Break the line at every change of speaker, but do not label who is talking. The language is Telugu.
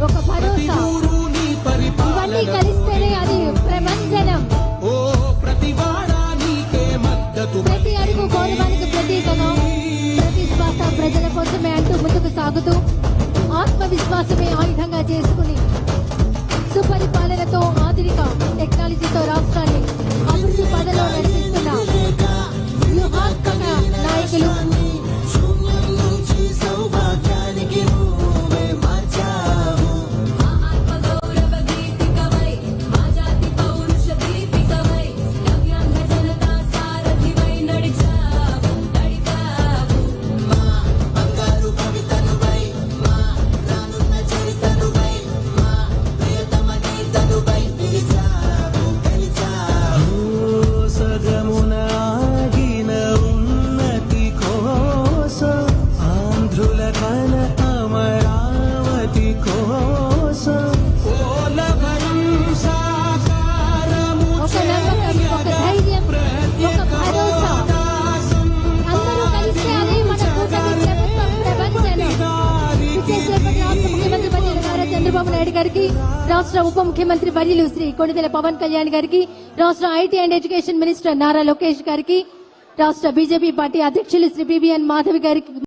ఒక భరోసా.
ఇవన్నీ కలిస్తేనే అది ప్రపంచనం
ప్రతి అడుగు గౌరవానికి ప్రతీకగా ప్రతి శ్వాస ప్రజల కోసమే అంటూ ముందుకు సాగుతూ ఆత్మవిశ్వాసమే ఆయుధంగా చేసుకుని సుపరిపాలనతో చంద్రబాబు నాయుడు గారికి రాష్ట్ర ఉప ముఖ్యమంత్రి వర్యులు శ్రీ కొణిదెల పవన్ కళ్యాణ్ గారికి రాష్ట్ర IT and education minister Nara Lokesh గారికి రాష్ట్ర బీజేపీ పార్టీ అధ్యక్షులు శ్రీ బిబిఎన్ మాధవి గారికి